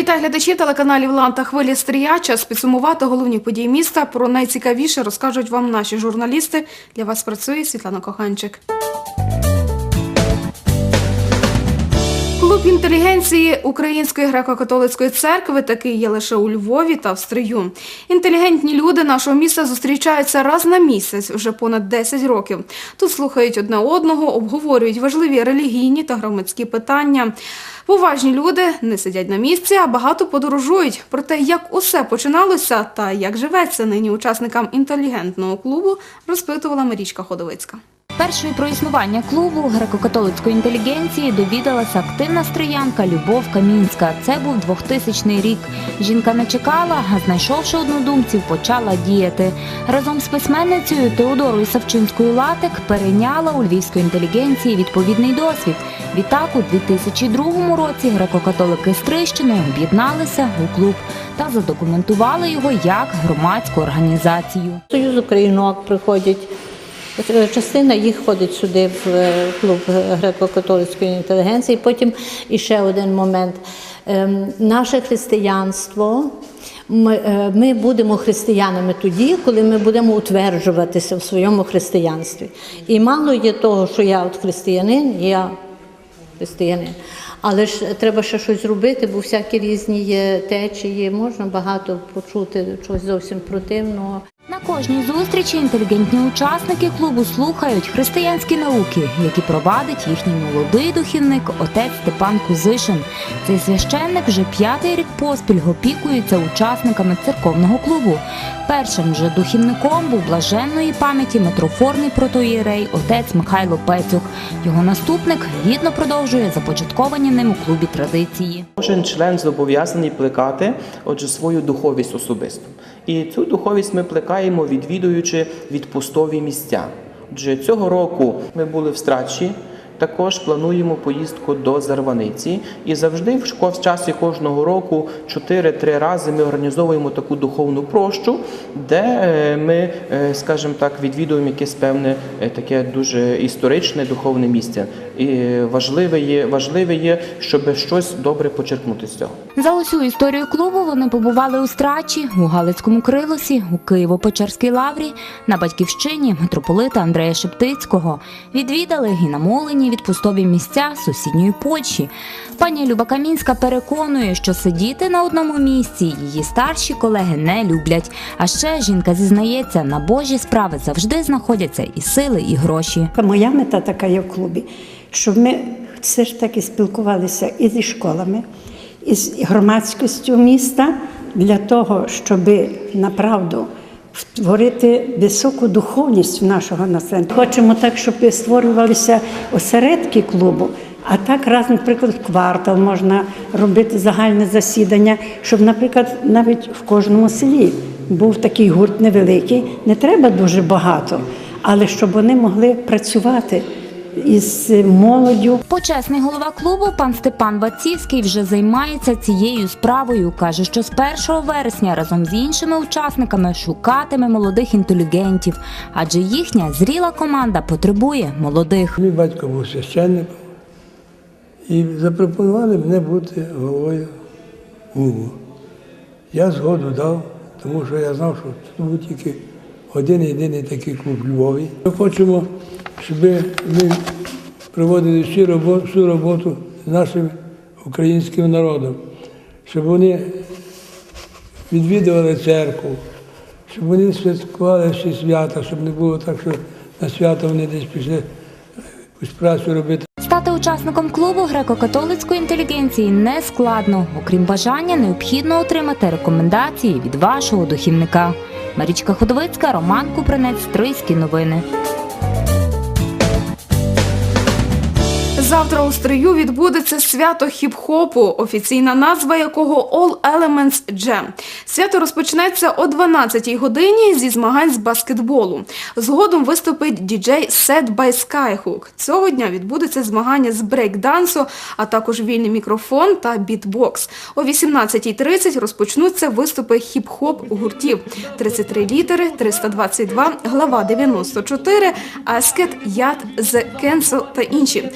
Вітаю глядачів телеканалів Лан та Хвилі Стрія. Час підсумувати головні події міста. Про найцікавіше розкажуть вам наші журналісти. Для вас працює Світлана Коханчик. Клуб інтелігенції Української греко-католицької церкви такий є лише у Львові та в Стрию. Інтелігентні люди нашого міста зустрічаються раз на місяць вже понад 10 років. Тут слухають одне одного, обговорюють важливі релігійні та громадські питання. Поважні люди не сидять на місці, а багато подорожують. Про те, як усе починалося та як живеться нині учасникам інтелігентного клубу, розпитувала Марічка Ходовицька. Першою про існування клубу греко-католицької інтелігенції довідалася активна стріянка Любов Камінська. Це був 2000 рік. Жінка не чекала, а знайшовши однодумців, почала діяти. Разом з письменницею Теодорою Савчинською Латик перейняла у львівської інтелігенції відповідний досвід. Відтак, у 2002 році греко-католики Стрищини об'єдналися у клуб та задокументували його як громадську організацію. Союз Українок приходять. Е, Частина їх ходить сюди в е, клуб греко-католицької інтелігенції. Потім іще один момент. Ем, Наше християнство. Ми, е, ми будемо християнами тоді, коли ми будемо утверджуватися в своєму християнстві. І мало є того, що я от християнин, я християнин. Але ж треба ще щось зробити, бо всякі різні є течії, можна багато почути чогось зовсім противного. Кожній зустрічі інтелігентні учасники клубу слухають християнські науки, які провадить їхній молодий духівник отець Степан Кузишин. Цей священник вже п'ятий рік поспіль опікується учасниками церковного клубу. Першим же духівником був блаженної пам'яті митрофорний протоїрей отець Михайло Пецюк. Його наступник гідно продовжує започатковані ним у клубі традиції. Кожен член зобов'язаний плекати отже свою духовість особисто. І цю духовість ми плекаємо, відвідуючи відпустові місця. Отже, цього року ми були в Страчі. Також плануємо поїздку до Зарваниці, і завжди в часі кожного року 4-3 рази ми організовуємо таку духовну прощу, де е, ми, е, скажімо так, відвідуємо якесь певне е, таке дуже історичне духовне місце. І важливе є, важливе є, щоб щось добре почерпнути з цього. За усю історію клубу вони побували у Страчі, у Галицькому Крилосі, у Києво-Печерській лаврі, на батьківщині митрополита Андрея Шептицького. Відвідали і намолені відпустові місця сусідньої Польщі. Пані Люба Камінська переконує, що сидіти на одному місці її старші колеги не люблять. А ще жінка зізнається, на божі справи завжди знаходяться і сили, і гроші. Моя мета така є в клубі, щоб ми все ж таки спілкувалися і зі школами, і з громадськістю міста для того, щоб направду створити високу духовність нашого населення. Хочемо так, щоб створювалися осередки клубу. А так раз, наприклад, в квартал можна робити загальне засідання, щоб, наприклад, навіть в кожному селі був такий гурт невеликий, не треба дуже багато, але щоб вони могли працювати із молоддю. Почесний голова клубу пан Степан Вацівський вже займається цією справою. каже, що з 1 вересня разом з іншими учасниками шукатиме молодих інтелігентів, адже їхня зріла команда потребує молодих. Мій батько був священником і запропонували мене бути головою клубу. Я згоду дав, тому що я знав, що тут був тільки один єдиний такий клуб в Львові. Ми хочемо, щоб ми проводили всю роботу, всю роботу з нашим українським народом, щоб вони відвідували церкву, щоб вони святкували всі свята, щоб не було так, що на свято вони десь пішли якусь працю робити. Стати учасником клубу греко-католицької інтелігенції не складно. Окрім бажання, необхідно отримати рекомендації від вашого духівника. Марічка Ходовицька, Роман Купринець, Стрийські новини. Завтра у Стрию відбудеться свято хіп-хопу, офіційна назва якого All Elements Jam. Свято розпочнеться о 12-й годині зі змагань з баскетболу. Згодом виступить діджей Set by Skyhook. Цього дня відбудеться змагання з брейк-дансу, а також вільний мікрофон та бітбокс. О 18.30 розпочнуться виступи хіп-хоп гуртів. 33 літери, 322, глава 94, Аскет, Яд, The Cancel та інші.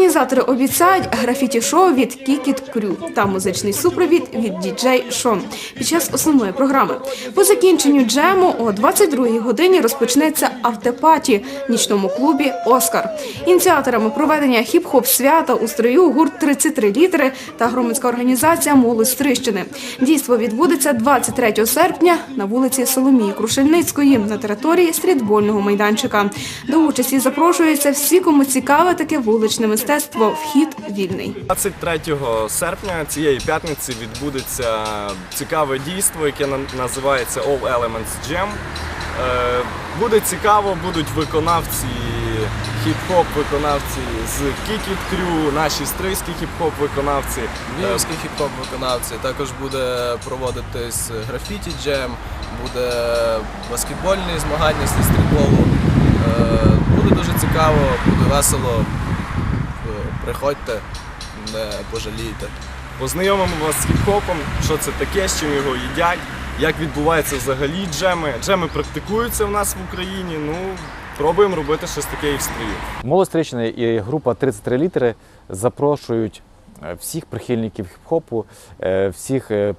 Організатори обіцяють графіті-шоу від Кікіт Крю та музичний супровід від діджей Шон під час основної програми. По закінченню джему о 22-й годині розпочнеться автопаті в нічному клубі Оскар. Ініціаторами проведення хіп-хоп свята у строю гурт 33 літери та громадська організація Молодь Стрищини. Дійство відбудеться 23 серпня на вулиці Соломії Крушельницької на території стрітбольного майданчика. До участі запрошуються всі, кому цікаве таке вуличне мистецтво. Вхід вільний. 23 серпня цієї п'ятниці відбудеться цікаве дійство, яке називається All Elements Jam. Е, Буде цікаво, будуть виконавці хіп-хоп виконавці з Kikit Crew, наші стрийські хіп-хоп виконавці. Львівський хіп-хоп виконавці. Також буде проводитись графіті джем, буде баскетбольні змагання зі стрітболу. Е, Буде дуже цікаво, буде весело. Приходьте, не пожалієте. Познайомимо вас з хіп-хопом, що це таке, з чим його їдять, як відбуваються взагалі джеми. Джеми практикуються в нас в Україні. Ну, пробуємо робити щось таке і в стрію. Молодь і група 33 літери запрошують е, всіх прихильників хіп-хопу, е, всіх е,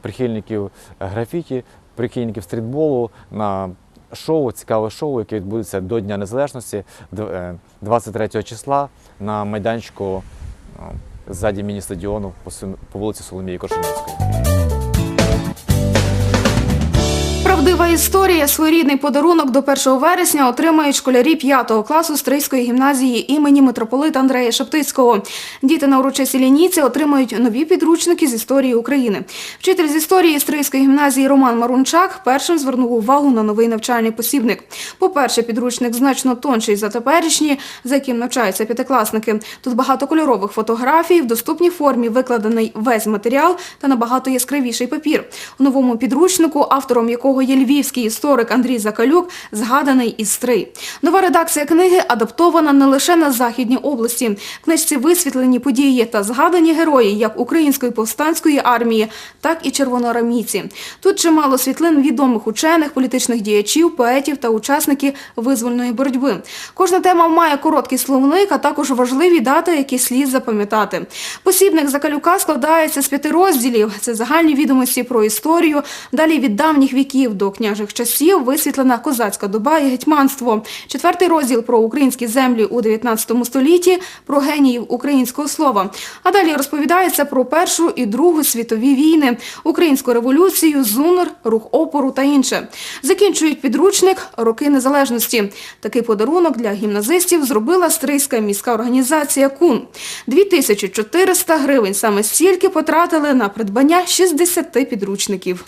прихильників графіті, прихильників стрітболу на шоу, цікаве шоу, яке відбудеться до Дня Незалежності д- е, 23 числа на майданчику е, ззаді міні-стадіону по вулиці Соломії Кошенецької. Правдива історія. Своєрідний подарунок до 1 вересня отримають школярі 5 класу Стрийської гімназії імені митрополита Андрея Шептицького. Діти на урочистій лінійці отримають нові підручники з історії України. Вчитель з історії Стрийської гімназії Роман Марунчак першим звернув увагу на новий навчальний посібник. По-перше, підручник значно тонший за теперішні, за яким навчаються п'ятикласники. Тут багато кольорових фотографій, в доступній формі викладений весь матеріал та набагато яскравіший папір. У новому підручнику, автором якого є львівський історик Андрій Закалюк, згаданий із Стрий. Нова редакція книги адаптована не лише на Західній області. В книжці висвітлені події та згадані герої як української повстанської армії, так і червоноармійці. Тут чимало світлин відомих учених, політичних діячів, поетів та учасників визвольної боротьби. Кожна тема має короткий словник, а також важливі дати, які слід запам'ятати. Посібник Закалюка складається з п'яти розділів. Це загальні відомості про історію. Далі від давніх віків до княжих часів висвітлена козацька доба і гетьманство. Четвертий розділ про українські землі у 19 столітті, про геніїв українського слова. А далі розповідається про Першу і Другу світові війни, українську революцію, зунор, рух опору та інше. Закінчують підручник Роки незалежності. Такий подарунок для гімназистів зробила Стрийська міська організація КУН. 2400 гривень саме стільки потратили на придбання 60 підручників.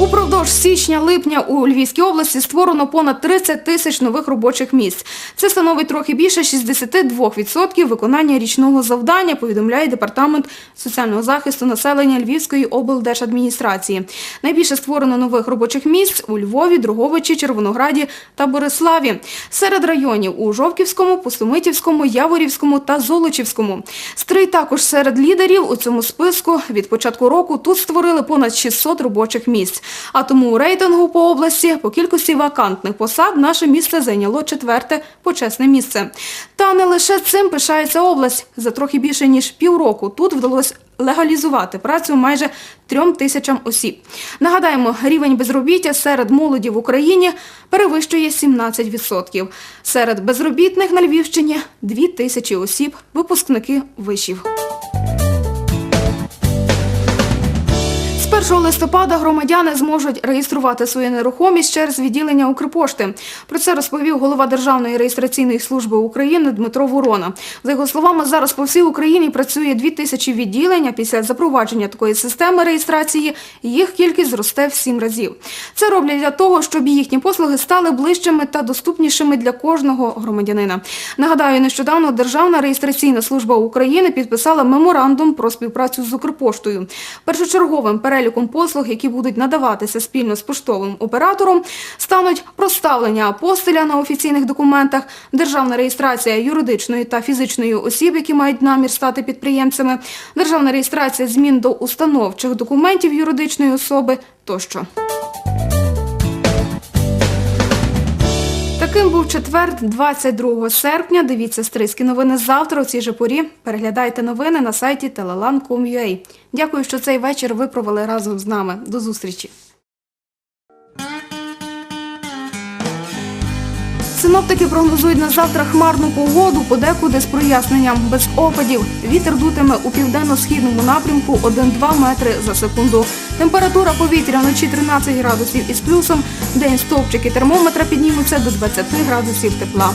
Упродовж січня-липня у Львівській області створено понад 30 тисяч нових робочих місць. Це становить трохи більше 62% виконання річного завдання, повідомляє департамент соціального захисту населення Львівської облдержадміністрації. Найбільше створено нових робочих місць у Львові, Дроговичі, Червонограді та Бориславі. Серед районів у Жовківському, Пустомитівському, Яворівському та Золочівському. Стрий також серед лідерів у цьому списку. Від початку року тут створили понад 600 робочих місць. А тому у рейтингу по області по кількості вакантних посад наше місце зайняло четверте почесне місце. Та не лише цим пишається область. За трохи більше ніж півроку тут вдалося легалізувати працю майже трьом тисячам осіб. Нагадаємо, рівень безробіття серед молоді в Україні перевищує 17%. Серед безробітних на Львівщині – 2 тисячі осіб, випускники вишів. 1 листопада громадяни зможуть реєструвати свою нерухомість через відділення Укрпошти. Про це розповів голова Державної реєстраційної служби України Дмитро Ворона. За його словами, зараз по всій Україні працює 2 тисячі відділень, а після запровадження такої системи реєстрації їх кількість зросте в 7 разів. Це роблять для того, щоб їхні послуги стали ближчими та доступнішими для кожного громадянина. Нагадаю, нещодавно Державна реєстраційна служба України підписала меморандум про співпрацю з Укрпоштою. Першочерговим переліком послуг, які будуть надаватися спільно з поштовим оператором, стануть проставлення апостиля на офіційних документах, державна реєстрація юридичної та фізичної осіб, які мають намір стати підприємцями, державна реєстрація змін до установчих документів юридичної особи тощо. Таким був четвер, 22 серпня. Дивіться стрийські новини завтра у цій же порі. Переглядайте новини на сайті telelan.com.ua. Дякую, що цей вечір ви провели разом з нами. До зустрічі. Синоптики прогнозують на завтра хмарну погоду, подекуди з проясненням, без опадів. Вітер дутиме у південно-східному напрямку 1-2 метри за секунду. Температура повітря вночі 13 градусів із плюсом, день стовпчики термометра піднімуться до 20 градусів тепла.